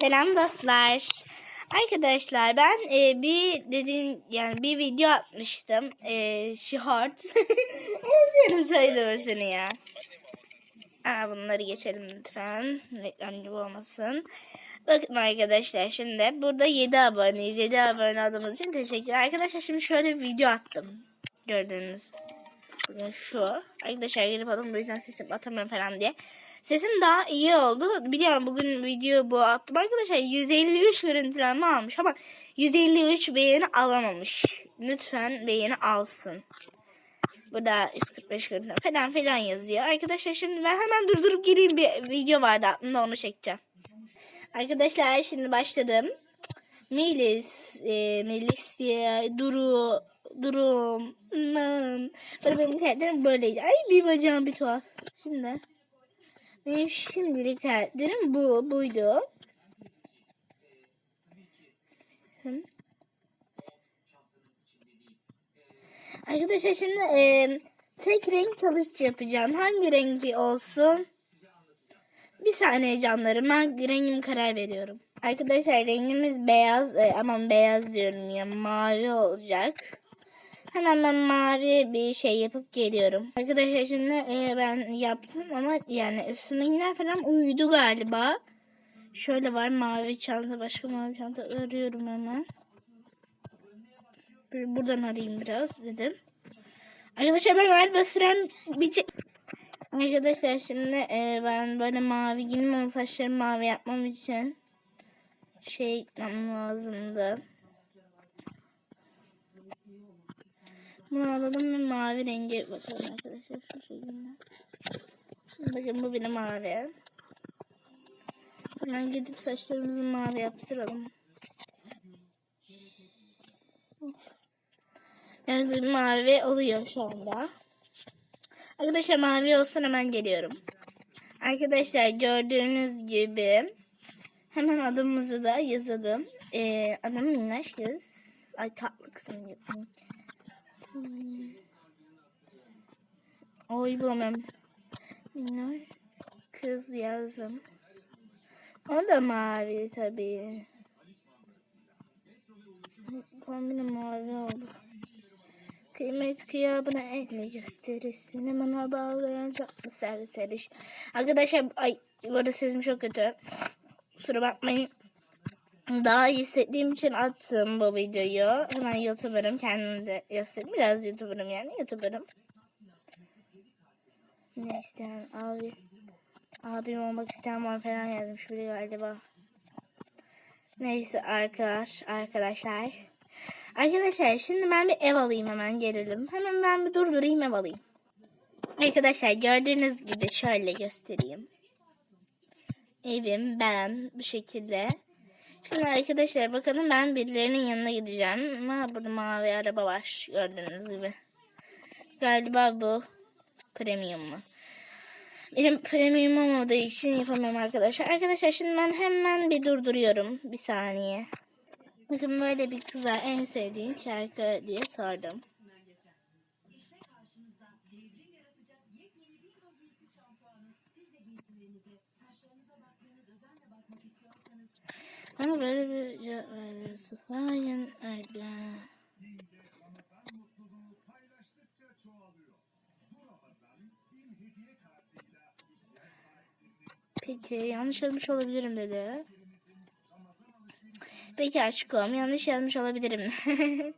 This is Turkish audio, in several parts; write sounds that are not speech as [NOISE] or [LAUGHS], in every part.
Selam dostlar. Arkadaşlar ben e, bir dediğim yani bir video atmıştım. E, short. Unutuyorum [LAUGHS] söylemesini ya. Aa, bunları geçelim lütfen. Reklam gibi olmasın. Bakın arkadaşlar şimdi burada 7 aboneyiz. 7 abone olduğumuz için teşekkürler. Arkadaşlar şimdi şöyle bir video attım. Gördüğünüz. Bugün şu. Arkadaşlar gelip alın bu yüzden sesim atamıyorum falan diye. Sesim daha iyi oldu. Biliyorum bugün video bu attım. Arkadaşlar 153 görüntülenme almış ama 153 beğeni alamamış. Lütfen beğeni alsın. Burada 145 görüntü falan filan yazıyor. Arkadaşlar şimdi ben hemen durdurup gireyim bir video vardı aklımda onu çekeceğim. Arkadaşlar şimdi başladım. Melis, e, Melis diye, Duru, Durum. Böyle benim karakterim böyleydi. Ay bir bacağım bir tuhaf. Şimdi. Benim şimdilik karakterim bu, buydu. Arkadaşlar şimdi e, tek renk challenge yapacağım. Hangi rengi olsun? Bir saniye canlarım. Ben rengimi karar veriyorum. Arkadaşlar rengimiz beyaz. E, aman beyaz diyorum ya. Mavi olacak. Hemen ben mavi bir şey yapıp geliyorum. Arkadaşlar şimdi e, ben yaptım ama yani üstümdekiler falan uyudu galiba. Şöyle var mavi çanta. Başka mavi çanta arıyorum hemen. Buradan arayayım biraz dedim. Arkadaşlar ben galiba süren bir. Arkadaşlar şimdi e, ben böyle mavi giyindim ama saçlarımı mavi yapmam için şey yapmam lazımdı. Bunu alalım ve mavi rengi bakalım arkadaşlar şu şekilde. Şimdi bakın bu benim mavi. Hemen gidip saçlarımızı mavi yaptıralım. Yani mavi oluyor şu anda. Arkadaşlar mavi olsun hemen geliyorum. Arkadaşlar gördüğünüz gibi hemen adımızı da yazalım. Ee, adım Minnaş kız. Ay tatlı kızım. Oy bulamam. Minnaş kız yazdım. O da mavi tabii. Kombine mavi oldu. Kıymet kıyabına elle gösterisini bana bağlayan tatlı servis eriş. Arkadaşlar ay bu arada sesim çok kötü. Kusura bakmayın. Daha iyi hissettiğim için attım bu videoyu. Hemen YouTuber'ım kendimi de. Biraz YouTuber'ım yani YouTuber'ım. Ne isteyen abi. Abim olmak isteyen var falan yazmış biri galiba. Neyse arkadaş, arkadaşlar. Arkadaşlar şimdi ben bir ev alayım hemen gelelim. Hemen ben bir durdurayım ev alayım. Arkadaşlar gördüğünüz gibi şöyle göstereyim. Evim ben bu şekilde. Şimdi arkadaşlar bakalım ben birilerinin yanına gideceğim. Ama burada mavi araba var gördüğünüz gibi. Galiba bu premium mu? Benim premium olmadığı için yapamıyorum arkadaşlar. Arkadaşlar şimdi ben hemen bir durduruyorum. Bir saniye. Bakın böyle bir kıza en sevdiğin şarkı diye sordum. Bana böyle bir cevap veriyorsun. Hayır öyle. Peki yanlış yazmış olabilirim dedi. Peki aşkım yanlış yazmış olabilirim. [LAUGHS]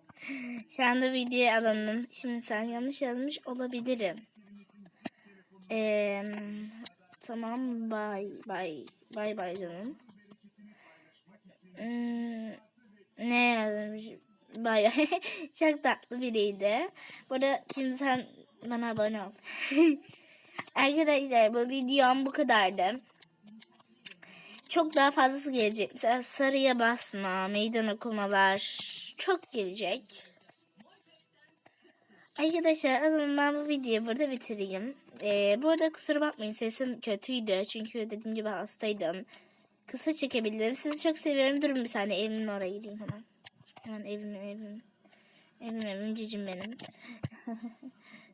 Şu anda video alanın. Şimdi sen yanlış yazmış olabilirim. Ee, tamam bay bay bay bay canım. Hmm, ne yazmış? Bay [LAUGHS] Çok tatlı biriydi. Bu arada şimdi sen bana abone ol. [LAUGHS] Arkadaşlar bu videom bu kadardı çok daha fazlası gelecek. Mesela sarıya basma, meydan okumalar çok gelecek. Arkadaşlar o zaman ben bu videoyu burada bitireyim. Ee, bu arada kusura bakmayın sesim kötüydü. Çünkü dediğim gibi hastaydım. Kısa çekebildim. Sizi çok seviyorum. Durun bir saniye evimin oraya gideyim hemen. Hemen evim evim. Evim evim cicim benim. [LAUGHS]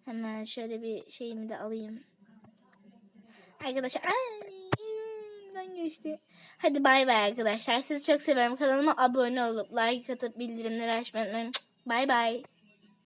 hemen şöyle bir şeyimi de alayım. Arkadaşlar ay, geçti. Hadi bay bay arkadaşlar. Sizi çok seviyorum. Kanalıma abone olup like atıp bildirimleri açmayı unutmayın. Bay bay.